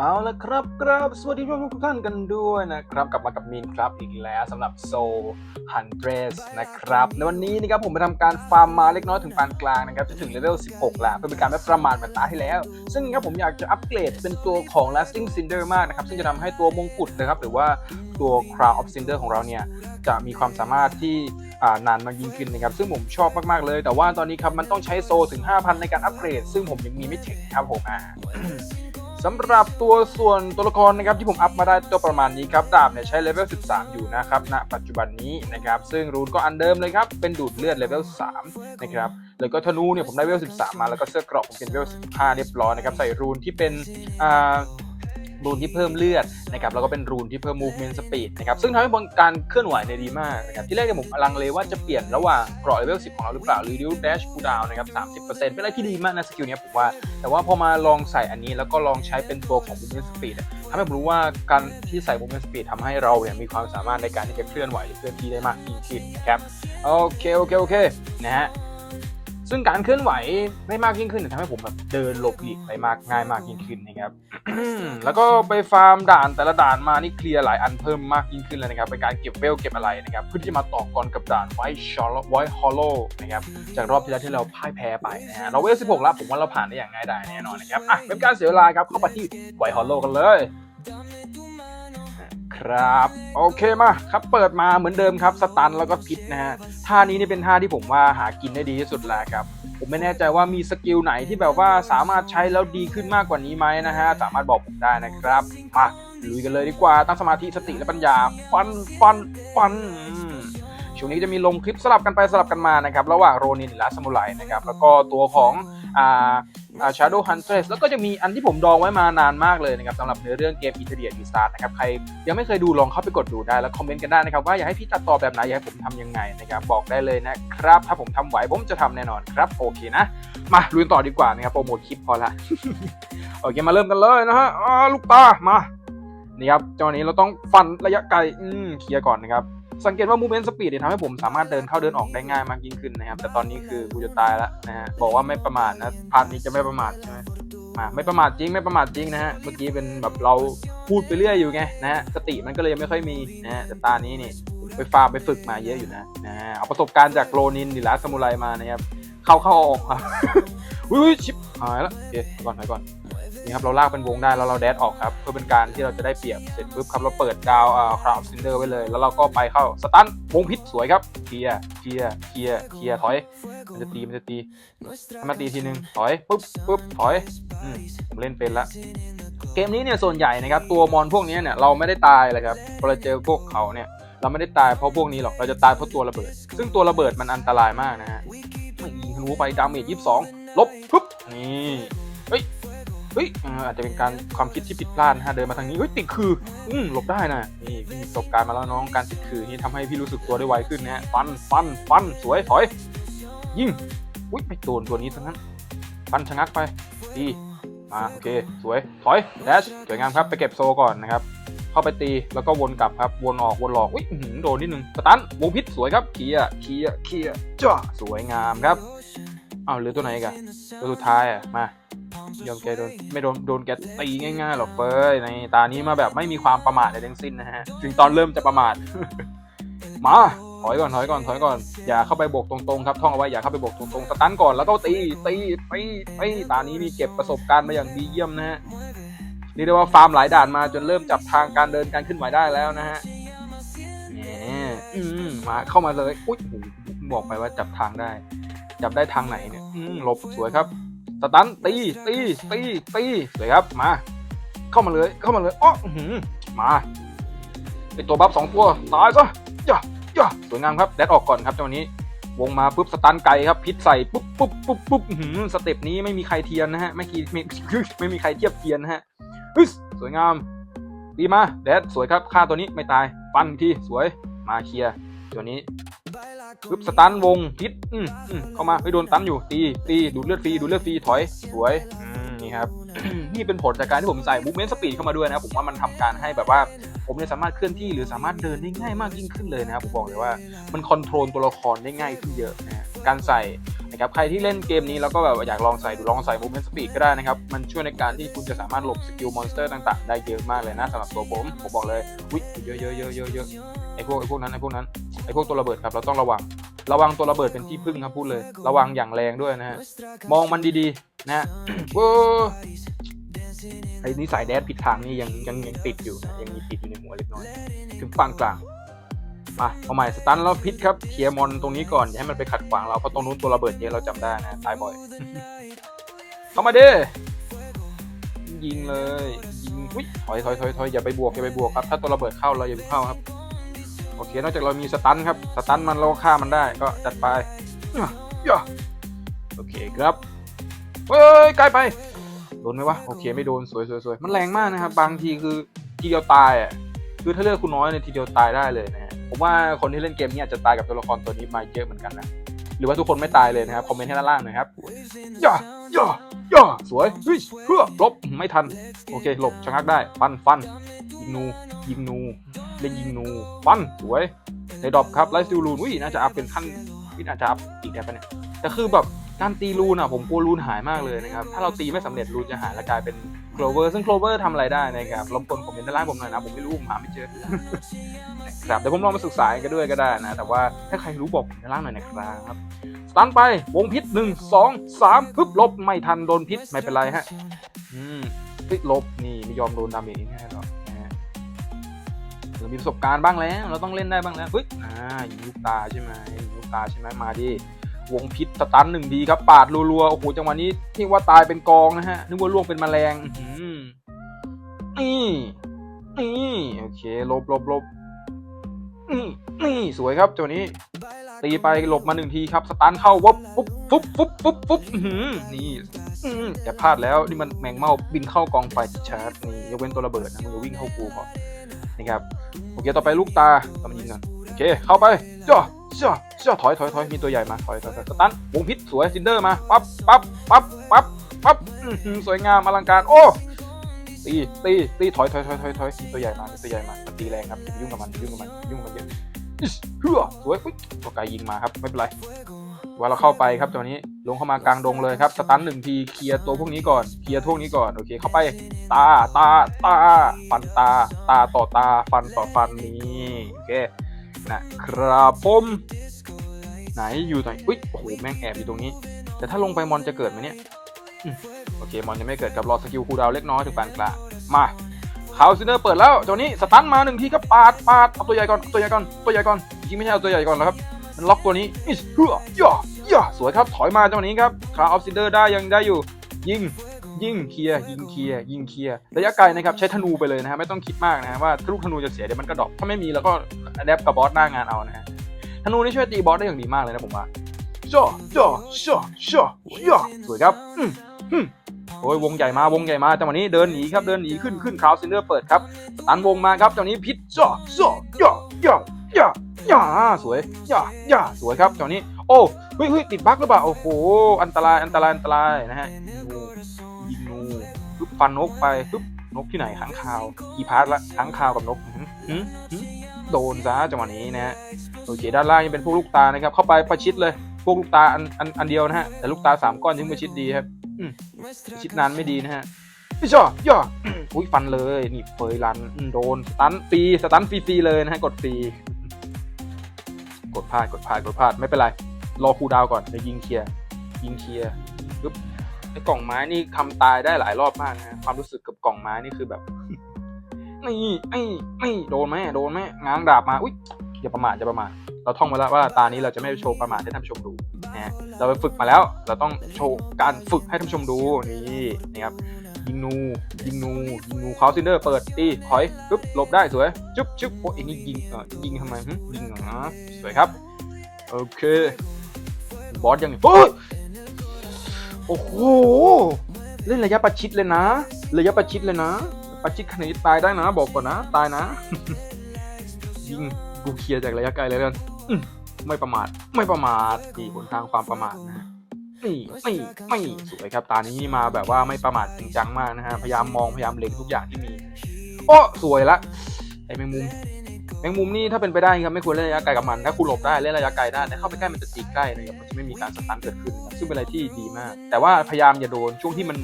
เอาละครับครับสวัสดีทุกท่านกันด้วยนะครับ กลับมากับมีนครับอีกแล้วสำหรับโซฮันเดรสนะครับในวันนี้นะครับผมไปทำการฟาร์มมาเล็กน้อยถึงปานกลางนะครับจะถึงเลเวล 16แล้วเพื่อเป็นการไม่ประมาทเหมือนตาที่แล้ว ซึ่งครับผมอยากจะอัปเกรดเป็นตัวของ lasting cinder มากนะครับ ซึ่งจะทำให้ตัวมงกุฎนะครับ หรือว่าตัว crown of cinder ของเราเนี่ย จะมีความสามารถที่นานมากยิ่งขึ้นนะครับ ซึ่งผมชอบมากๆเลย แต่ว่าตอนนี้ครับมันต้องใช้โซถึง 5,000 ในการอัปเกรด ซึ่งผมยังมีไม่ถึงครับผมอ่า สำหรับตัวส่วนตัวละครนะครับที่ผมอัพมาได้ตัวประมาณนี้ครับดาบเนี่ยใช้เลเวล 13 อยู่นะครับณปัจจุบันนี้นะครับซึ่งรูนก็อันเดิมเลยครับเป็นดูดเลือดเลเวล 3 นะครับแล้วก็ธนูเนี่ยผมได้เลเวล 13 มาแล้วก็เสื้อกรอกผมเป็นเลเวล 15 เรียบร้อยนะครับใส่รูนที่เป็นอ่า รูนที่เพิ่มเลือดนะครับแล้วก็เป็นรูนที่เพิ่ม movement speed นะครับซึ่งทำให้การเคลื่อนไหวเนี่ยดีมากนะครับที่แรกเนี่ยผมลังเลว่าจะเปลี่ยนระหว่างเกราะเลเวล 10 ของเราหรือเปล่าหรือ reduce dash cooldown นะครับ 30%เป็นอะไรที่ดีมากนะสกิลเนี้ยผมว่า แต่ว่าพอมาลองใส่อันนี้แล้วก็ลองใช้เป็นตัวของ movement speed ทำให้ผมรู้ว่าการที่ใส่ movement speed ทำให้เราเนี่ยมีความสามารถในการที่จะเคลื่อนไหวหรือเคลื่อนที่ได้มากยิ่งขึ้นนะครับโอเคโอเคโอเคนะฮะ ซึ่งการเคลื่อนไหวได้มากยิ่งขึ้นเนี่ยทำให้ผมแบบเดินหลบหลีกไปมากง่ายมากยิ่งขึ้นนะครับ แล้วก็ไปฟาร์มด่านแต่ละด่านมานี่เคลียร์หลายอันเพิ่มมากยิ่งขึ้นเลยนะครับเป็นการเก็บเวลเก็บอะไรนะครับเพื่อที่จะมาต่อกรกับด่านไวท์ชอลไวท์ฮอลโลนะครับจากรอบที่แล้วที่เราพ่ายแพ้ไปนะฮะเราเวล16แล้วผมว่าเราผ่านได้อย่างง่ายดายแน่นอนนะครับอะเป็นการเสียเวลาครับเข้าไปที่ไวท์ฮอลโลกันเลย ครับ โอเคมาครับเปิดมาเหมือนเดิมครับสตันแล้วก็พิษนะฮะท่านี้นี่เป็นท่าที่ผมว่าหากินได้ดีที่สุดแล้วครับ ผมไม่แน่ใจว่ามีสกิลไหนที่แบบว่าสามารถใช้แล้วดีขึ้นมากกว่านี้ไหมนะฮะสามารถบอกผมได้นะครับมาลุยกันเลยดีกว่าตั้งสมาธิสติและปัญญาฟันฟันฟันช่วงนี้จะมีลงคลิปสลับกันไปสลับกันมานะครับระหว่างโรนินและสมุไรนะครับแล้วก็ตัวของอ่า อา Shadow Huntress แล้วก็จะมีอันที่ผมดองไว้มานานมากเลยนะครับสำหรับเนื้อเรื่องเกม Intermediate Restart นะครับ ใครยังไม่เคยดูลองเข้าไปกดดูได้ แล้วคอมเมนต์กันได้นะครับ ว่าอยากให้พี่ตัดต่อแบบไหน อยากให้ผมทำยังไงนะครับ บอกได้เลยนะครับ ถ้าผมทำไหวผมจะทำแน่นอนครับ โอเคนะ มาลุยต่อดีกว่านะครับโปรโมทคลิปพอละโอเคมาเริ่มกันเลยนะฮะลูกตามานี่ครับเจ้านี้เราต้องฟันระยะไกลอืมเคลียร์ก่อนนะครับ สังเกตว่า movement speed เนี่ยทำให้ผมสามารถเดินเข้าเดินออกได้ง่ายมากยิ่งขึ้นนะครับ แต่ตอนนี้คือกูจะตายแล้วนะฮะบอกว่าไม่ประมาทนะพาร์ทนี้จะไม่ประมาทใช่ไหมมาไม่ประมาทจริงไม่ประมาทจริงนะฮะเมื่อกี้เป็นแบบเราพูดไปเรื่อยอยู่ไงนะฮะสติมันก็เลยยังไม่ค่อยมีนะฮะแต่ตานี้นี่ไปฟาร์มไปฝึกมาเยอะอยู่นะนะฮะเอาประสบการณ์จากโรนินหรือลาสมุไรมานะครับเข้าเข้าออกครับอุ้ยชิบหายแล้วโอเคถอยก่อนถอยก่อน นี่ครับเราลากเป็นวงได้แล้วเราแดดออกครับเพื่อเป็นการที่เราจะได้เปรียบเสร็จปุ๊บครับเราเปิดดาวอ่าคราวซินเดอร์ไว้เลย แล้วเราก็ไปเข้าสตันวงพิษสวยครับเคลียร์เคลียร์เคลียร์เคลียร์ถอยมันจะตีมันจะตีมาตีทีนึงถอยปุ๊บปุ๊บถอยอืมผมเล่นเป็นละเกมนี้เนี่ยส่วนใหญ่นะครับตัวมอนพวกนี้เนี่ยเราไม่ได้ตายเลยครับพอเราเจอพวกเขาเนี่ยเราไม่ได้ตายเพราะพวกนี้หรอกเราจะตายเพราะตัวระเบิด ซึ่งตัวระเบิดมันอันตรายมากนะฮะไม่ยิงทะลุไปดาเมจยี่สิบสองลบปุ๊บนี่ เฮ้ยอ่าอาจจะเป็นการความคิดที่ผิดพลาดนะฮะเดินมาทางนี้เฮ้ยติดคือ อืมหลบได้นะนี่พี่มีประสบการณ์มาแล้วน้องการติดคือนี่ทำให้พี่รู้สึกตัวได้ไวขึ้นนะฮะฟันฟันฟันสวยถอย ยิงอุ้ยไม่โดนตัวนี้ทั้งนั้นฟันชะงักไปดีมาโอเคสวยถอยแดชสวยงามครับไปเก็บโซก่อนนะครับเข้าไปตีแล้วก็วนกลับครับวนออกวนหลอกอุ้ยโดนนิดนึงสตันวงพิษสวยครับเคลียเคลียเคลียจ้าสวยงามครับอ้าวเหลือตัวไหนกันตัวสุดท้ายอะมา ยอมแกโดนไม่โดนโดนแกตีง่ายๆหรอกเฟ้ยในตานี้มาแบบไม่มีความประมาทใดทั้งสิ้นนะฮะถึงตอนเริ่มจะประมาทมาถอยก่อนถอยก่อนถอยก่อนอย่าเข้าไปบกตรงๆครับท่องเอาไว้อย่าเข้าไปบกตรงๆสตันก่อนแล้วก็ตีตีตีตีตานี้มีเก็บประสบการณ์มาอย่างดีเยี่ยมนะฮะนี่เรียกว่าฟาร์มหลายด่านมาจนเริ่มจับทางการเดินการขึ้นไหวได้แล้วนะฮะมมาเข้ามาเลยอุ้ยโอ้โหบอกไปว่าจับทางได้ จับได้ทางไหนเนี่ยหลบสวยครับ สตันตีตีตีตีสวยครับมา เข้ามาเลยเข้ามาเลยอ้อหือมาไอตัวบัฟสองตัวตายซะย่าย่าสวยงามครับแดดออกก่อนครับจังหวะนี้ วงมาปุ๊บสตันไกลครับพิษใส่ปุ๊บปุ๊บปุ๊บปุ๊บหือสเต็ปนี้ไม่มีใครเทียนนะฮะไม่คีไม่ไม่มีใครเทียบเทียนนะฮะสวยงามดีมาแดดสวยครับฆ่าตัวนี้ไม่ตายฟันอีกทีสวยมาเคลียร์ตัวนี้ ปึ๊บสตันวงพิษอืมอืมเข้ามาไม่โดนตันอยู่ตีตีดูดเลือดฟรีดูดเลือดฟรีถอยสวยนี่ครับนี่เป็นผลจากการที่ผมใส่มูฟเมนต์สปีดเข้ามาด้วยนะผมว่ามันทำการให้แบบว่าผมเนี่ยสามารถเคลื่อนที่หรือสามารถเดินได้ง่ายมากยิ่งขึ้นเลยนะครับผมบอกเลยว่ามันคอนโทรลตัวละครได้ง่ายขึ้นเยอะนะการใส่นะครับใครที่เล่นเกมนี้แล้วก็แบบอยากลองใส่ดูลองใส่ movement speed ก็ได้นะครับมันช่วยในการที่คุณจะสามารถหลบสกิลมอนสเตอร์ต่างๆ ได้เยอะมากเลยนะสำหรับตัวผมผมบอกเลยวิเยอะเยอะเยอะเยอะเยอะ ไอพวกไอพวกนั้นไอพวกนั้นไอพวกตัวระเบิดครับเราต้องระวัง ระวังตัวระเบิดเป็นที่พึ่งครับพูดเลย ระวังอย่างแรงด้วยนะฮะมองมันดีๆนะฮะโอ้ไอ้นิสัยแดดผิดทางนี่ยังยังยังติดอยู่นะยังมีติดอยู่ในหัวเล็กน้อยถึงปานกลางมาเอาใหม่สตันแล้วพิษครับเคลียร์มอนตรงนี้ก่อนอย่าให้มันไปขัดขวางเราเพราะตรงนู้นตัวระเบิดเยอะเราจำได้นะตายบ่อย เข้ามาเด้ยิงเลยยิงอุ้ยถอยถอยถอยถอยอย่าไปบวกอย่าไปบวกครับ ถ้าตัวระเบิดเข้าเราอย่าไปเข้าครับ โอเคนอกจากเรามีสตันครับสตันมันเราก็ฆ่ามันได้ก็จัดไปย่าย่าโอเคครับเฮ้ยใกล้ไปโดนไหมวะโอเคไม่โดนสวยสวยสวยมันแรงมากนะครับ บางทีคือทีเดียวตายอะคือถ้าเลือกคุณน้อยเนี่ยทีเดียวตายได้เลยนะฮะผมว่าคนที่เล่นเกมนี้อาจจะตายกับตัวละครตัวนี้มาเยอะเหมือนกันนะหรือว่าทุกคนไม่ตายเลยนะครับคอมเมนต์ให้ด้านล่างหน่อยครับย่าย่าย่าสวยเฮ้ยเพื่อลบไม่ทัน โอเคหลบชะงักได้ฟันฟัน นู ยิงนู เล่นยิงนูฟันสวยในดรอปครับไลฟ์ซิลลูนอุ้ยน่าจะอัพเป็นขั้นวิน่าจะอัพอีกได้ปะเนี่ยแต่คือแบบการตีรูนอะผมกลัวรูนหายมากเลยนะครับ ถ้าเราตีไม่สำเร็จรูนจะหายและกลายเป็นโคลเวอร์ซึ่งโคลเวอร์ทำอะไรได้นะครับรบกวนคอมเมนต์ด้านล่างผมหน่อยนะ ผมไม่รู้ผมหาไม่เจอครับเดี๋ยวผมลองมาศึกษากันด้วยก็ได้นะ แต่ว่าถ้าใครรู้บอกด้านล่างหน่อยนะครับสตันไปวงพิษหนึ่งสองสามปึ๊บลบไม่ทันโดนพิษไม่เป็นไรฮะ อืมเฮ้ยลบนี่ไม่ยอมโดนดาเมจง่ายหรอก เรามีประสบการณ์บ้างแล้ว เราต้องเล่นได้บ้างแล้วเฮ้ยอ่ายิงลูกตาใช่ไหมยิงลูกตาใช่ไหมมาดิวงพิษสตันหนึ่งทีครับ ปาดรัวๆโอ้โหจังหวะนี้ที่ว่าตายเป็นกองนะฮะนึกว่าล่วงเป็นแมลงอื้อหือนี่นี่โอเคลบลบลบนี่นี่สวยครับจังหวะนี้ ตีไปหลบมาหนึ่งทีครับ สตันเข้าวับปุ๊บปุ๊บปุ๊บปุ๊บปุ๊บอื้อหือนี่อื้ออย่าพลาดแล้วนี่มันแมงเม่าบินเข้ากองไฟชาร์จนี่ยกเว้นตัวระเบิดนะมึงอย่าวิ่งเข้ากูพอ นะครับโอเคต่อไปลูกตาเรามายิงกันโอเคเข้าไปจ้าจ้าจ้าถอยถอยถอยมีตัวใหญ่มาถอยถอยถอยสตันวงพิษสวยซินเดอร์มาปั๊บปั๊บปั๊บปั๊บปั๊บสวยงามอลังการโอ้ตีตีตีถอยถอยถอยถอยถอยมีตัวใหญ่มามีตัวใหญ่มามันตีแรงครับอย่าไปยุ่งกับมันยุ่งกับมันยุ่งกับมันเยอะเฮือสวยอุ๊ยตัวไกลยิงมาครับไม่เป็นไร ว่าเราเข้าไปครับตอนนี้ลงเข้ามากลางดงเลยครับสตันหนึ่งทีเคลียร์ตัวพวกนี้ก่อนเคลียร์พวกนี้ก่อนโอเคเข้าไปตาตาตาฟันตา ตาต่อตาฟันต่อฟันนี่โอเคนะครับผมไหนอยู่ไหนอุ้ยโอ้โหแม่งแอบอยู่ตรงนี้ แต่ถ้าลงไปมอนจะเกิดไหมเนี่ยโอเคมอนจะไม่เกิดกับรอสกิลคูดาวเล็กน้อยถึงปานกลางมาคาวซินเนอร์เปิดแล้วจ้านี้สตันมาหนึ่งทีครับปาดปาดเอาตัวใหญ่ก่อนตัวใหญ่ก่อนตัวใหญ่ก่อนจริงไม่ใช่เอาตัวใหญ่ก่อนแล้วครับ มันล็อกตัวนี้อิสเฮือย่อย่อสวยครับถอยมาเจ้านี้ครับคาออฟซิเดอร์ได้ยังได้อยู่ ยิงยิงเคลียร์ยิงเคลียร์ยิงเคลียร์ระยะไกลนะครับใช้ธนูไปเลยนะฮะไม่ต้องคิดมากนะฮะว่าลูกธนูจะเสียเดี๋ยวมันก็ดอปถ้าไม่มีแล้วก็แดปกับบอสหน้างานเอานะฮะธนูนี่ช่วยตีบอสได้อย่างดีมากเลยนะผมว่าจ่อจ่อจ่อจ่อจ่อสวยครับอืมอืมโอ้ยวงใหญ่มาวงใหญ่มาจังหวะนี้เดินหนีครับเดินหนีขึ้นขึ้นคราวซินเดอร์เปิดครับตันวงมาครับจังหวะนี้พิษจ่อจ่อย่อย่อ ย่อย่าสวยย่าย่าสวยครับจังหวะนี้ โอ้เฮ้ยเฮ้ยติดบั๊กหรือเปล่า โอ้โห อันตราย อันตราย อันตรายนะฮะงูยิงงูปึ๊บฟันนกไปปึ๊บนกที่ไหนขังคาว กี่พาร์ทละขังคาวกับนกหืมหืมหืมโดนซะจังหวะนี้นะฮะ โอเค ด้านล่างยังเป็นพวกลูกตานะครับ เข้าไปประชิดเลย พวกลูกตาอันอันอันเดียวนะฮะ แต่ลูกตาสามก้อนถึงประชิดดีครับอืมประชิดนานไม่ดีนะฮะพี่จ่อย่ออุ้ยฟันเลย นี่เฟยรันอืมโดน สตันฟรี สตันฟรีๆเลยนะฮะ กดฟรี กดพลาดกดพลาดกดพลาดไม่เป็นไรรอคูดาวก่อนจะยิงเคลียร์ยิงเคลียร์ปึ๊บไอ้กล่องไม้นี่ทำตายได้หลายรอบมากนะ ความรู้สึกกับกล่องไม้นี่คือแบบนี่ไอ้ไอ้โดนไหมโดนไหมง้างดาบมาอุ้ยอย่าประมาทอย่าประมาทเราท่องมาแล้วว่าตานี้เราจะไม่โชว์ประมาทให้ท่านผู้ชมดูนะฮะเราไปฝึกมาแล้ว เราต้องโชว์การฝึกให้ท่านผู้ชมดูนี่นะครับ ยิงนูยิงนูยิงนูเขาซินเดอร์เปิดตีถอยปึ๊บหลบได้สวยจุ๊บจุ๊บโอ้ยอย่างนี้ยิงเออยิงทำไมหึยิงเหรอสวยครับโอเคบอสยังเฮ้ยโอ้โหเล่นระยะประชิดเลยนะ ระยะประชิดเลยนะ ประชิดขนาดนี้ตายได้นะ บอกก่อนนะตายนะ ยิงกูเคลียร์จากระยะไกลเลยกันอื้อไม่ประมาทไม่ประมาทนี่ผลทางความประมาทนะ นี่ไม่ไม่สวยครับตานี้มาแบบว่าไม่ประมาทจริงจังมากนะฮะพยายามมองพยายามเล็งทุกอย่างที่มีโอ้สวยละไอ้แมงมุมแมงมุมนี่ถ้าเป็นไปได้ครับไม่ควรเล่นระยะไกลกับมัน ถ้าคุณหลบได้เล่นระยะไกลได้แต่เข้าไปใกล้มันจะตีใกล้นะครับมันจะไม่มีการสตันเกิดขึ้น ซึ่งเป็นอะไรที่ดีมาก แต่ว่าพยายามอย่าโดนช่วงที่มัน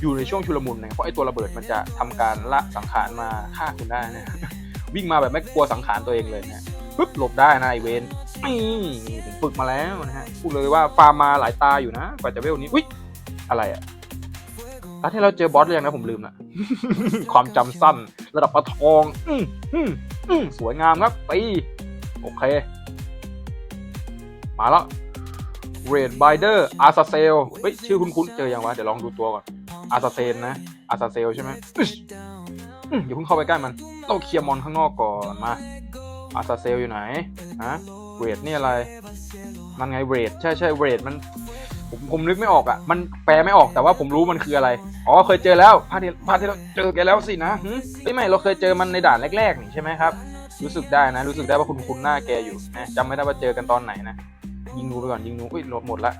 อยู่ในช่วงชุลมุนนะเพราะไอ้ตัวระเบิดมันจะทำการละสังขารมาฆ่าคุณได้นะวิ่งมาแบบไม่กลัวสังขารตัวเองเลยนะปึ๊บหลบได้นะไอเวน นี่ผมฝึกมาแล้วนะฮะพูดเลยว่าฟาร์มมาหลายตาอยู่นะกว่าจะเวลนี้อุ้ยอะไรอะตอนที่เราเจอบอสเรียงนะผมลืมละความจำสั้น ระดับปะทองอืมอืมอืมสวยงามครับตีโอเค มาแล้วเรดไบเดอร์อาซาเซลเฮ้ยชื่อคุ้นๆเจอยังวะ เดี๋ยวลองดูตัวก่อนอาซาเซนนะอาซาเซลใช่ไหมอึ๊ชอืมอย่าเพิ่งเข้าไปใกล้มันเราเคลียร์มอนข้างนอกก่อนมาอาซาเซลอยู่ไหนฮะ เรดนี่อะไร มันไงเรดใช่ใช่เรดมัน ผมผมนึกไม่ออกอะ มันแปลไม่ออกแต่ว่าผมรู้มันคืออะไร อ๋อเคยเจอแล้วพาที่พาที่เราเจอแกแล้วสินะหึเฮ้ยไม่เราเคยเจอมันในด่านแรกๆนี่ใช่ไหมครับ รู้สึกได้นะ รู้สึกได้ว่าคุณคุณหน้าแกอยู่นะจำไม่ได้ว่าเจอกันตอนไหนนะ ยิงนูไปก่อนยิงนูอุ้ยหลดหมดละ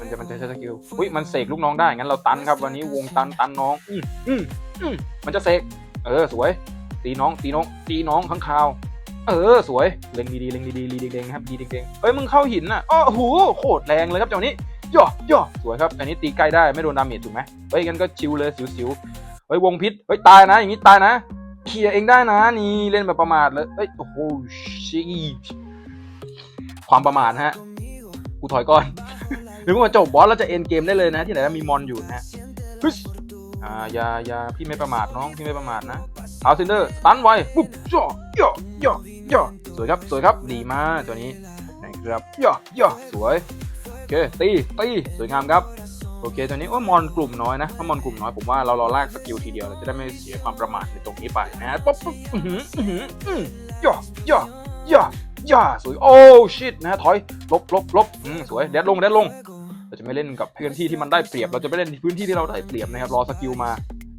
มันจะมันจะใช้สกิลอุ้ยมันเสกลูกน้องได้งั้นเราตันครับวันนี้วงตันตันน้อง อืมอืมอืมมันจะเสกเออสวยตีน้องตีน้องตีน้องข้างคาว เออสวยเล็งดีๆเล็งดีๆรีเด้งๆครับดีเด้งๆเอ้ยมึงเข้าหินน่ะอ้อโหโคตรแรงเลยครับเจ้านี้ย่อย่อสวยครับอันนี้ตีใกล้ได้ไม่โดนดาเมจถูกไหมเฮ้ยงั้นก็ชิวเลยสิวๆเฮ้ยวงพิษเฮ้ยตายนะ อย่างนี้ตายนะเคลียร์เองได้นะนี่เล่นแบบประมาทเลยเอ้ยโอ้โหชีความประมาทฮะกูถอยก่อนหรือว่าจบบอสแล้วจะเอ็นเกมได้เลยนะ ที่ไหนมีมอนอยู่นะฮะฮึอ่าอย่าอย่าพี่ไม่ประมาทน้องพี่ไม่ประมาทนะ อาซินเดอร์ตันไว้ปุ๊บย่อย่อย่อย่อสวยครับสวยครับดีมากตัวนี้นะครับย่อย่อสวยโอเคตีตีสวยงามครับโอเคตัวนี้ว่ามอนกลุ่มน้อยนะถ้ามอนกลุ่มน้อยผมว่าเราเราลากสกิลทีเดียวเราจะได้ไม่เสียความประมาทในตรงนี้ไปนะป๊บปุ๊อื้อหืออื้อหืออื้อย่อย่อย่อย่อสวยโอ้ชิตนะฮะถอยลบลบลบอืมสวยแดดลงแดดลง เราจะไม่เล่นกับพื้นที่ที่มันได้เปรียบ เราจะไม่เล่นพื้นที่ที่เราได้เปรียบนะครับรอสกิลมา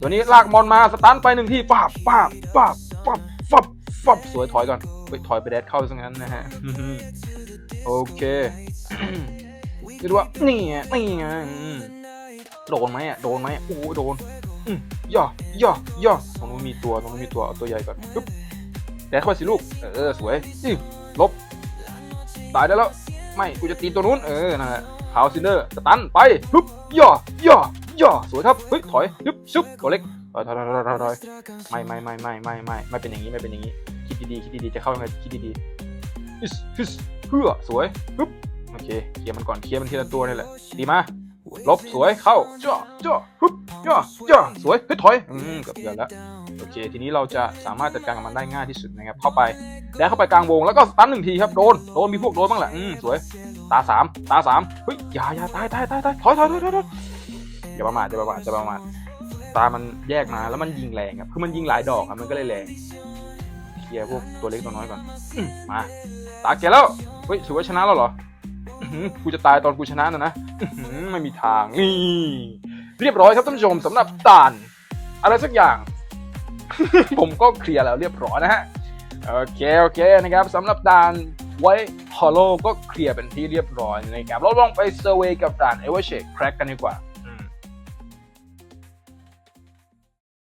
ตัวนี้ลากมอนมาสตันไปหนึ่งที่ป้าบป้าบป้าบป้าบฟับฟับสวยถอยก่อนไปถอยไปแดดเข้าซะงั้นนะฮะโอเคคิดว่านี่ไงนี่ไงโดนไหมอะโดนไหมโอ้โดนย่อย่อย่อตรงนู้นมีตัวตรงนู้นมีตัวเอาตัวใหญ่ก่อนปึ๊บแดดเข้าไปสิลูกเออสวยอืมลบตายได้แล้วไม่กูจะตีตัวนู้นเออนั่นแหละขาวซินเดอร์สตันไปปึ๊บย่อย่อ ย่อสวยครับเฮ้ยถอยปึ๊บชุบตัวเล็กถอยถอยถอยถอยถอยไม่ไม่ไม่ไม่ไม่ไม่ไม่เป็นอย่างนี้ไม่เป็นอย่างนี้คิดดีๆคิดดีๆจะเข้ายังไงคิดดีๆฮึสฮึสเพื่อสวยปึ๊บโอเคเคลียร์มันก่อนเคลียร์มันทีละตัวนี่แหละดีมาลบสวยเข้าจ่อจ่อฮึบจ่อจ่อสวยเฮ้ยถอยอืมเกือบเกือบแล้วโอเค ทีนี้เราจะสามารถจัดการกับมันได้ง่ายที่สุดนะครับเข้าไปแล้วเข้าไปกลางวงแล้วก็ตันหนึ่งทีครับโดนโดนมีพวกโดนบ้างแหละอืมสวยตาสามตาสามเฮ้ยอย่าอย่าตายตายตายตายถอยถอยถอยถอย อย่าประมาทอย่าประมาทอย่าประมาทตามันแยกมาแล้วมันยิงแรงครับคือมันยิงหลายดอกครับมันก็เลยแรงเคลียร์พวกตัวเล็กตัวน้อยก่อนมาตาแกแล้วเฮ้ยถือว่าชนะแล้วเหรอกูจะตายตอนกูชนะนะนะไม่มีทางนี่เรียบร้อยครับท่านผู้ชมสำหรับด่าน อะไรสักอย่าง ผมก็เคลียร์แล้วเรียบร้อยนะฮะโอเคโอเคนะครับสำหรับด่านไว้ฮอลโลก็เคลียร์เป็นที่เรียบร้อยนะครับเราลองไปเซอร์เวยกับด่านเอเวอร์เชคแครกกันดีกว่า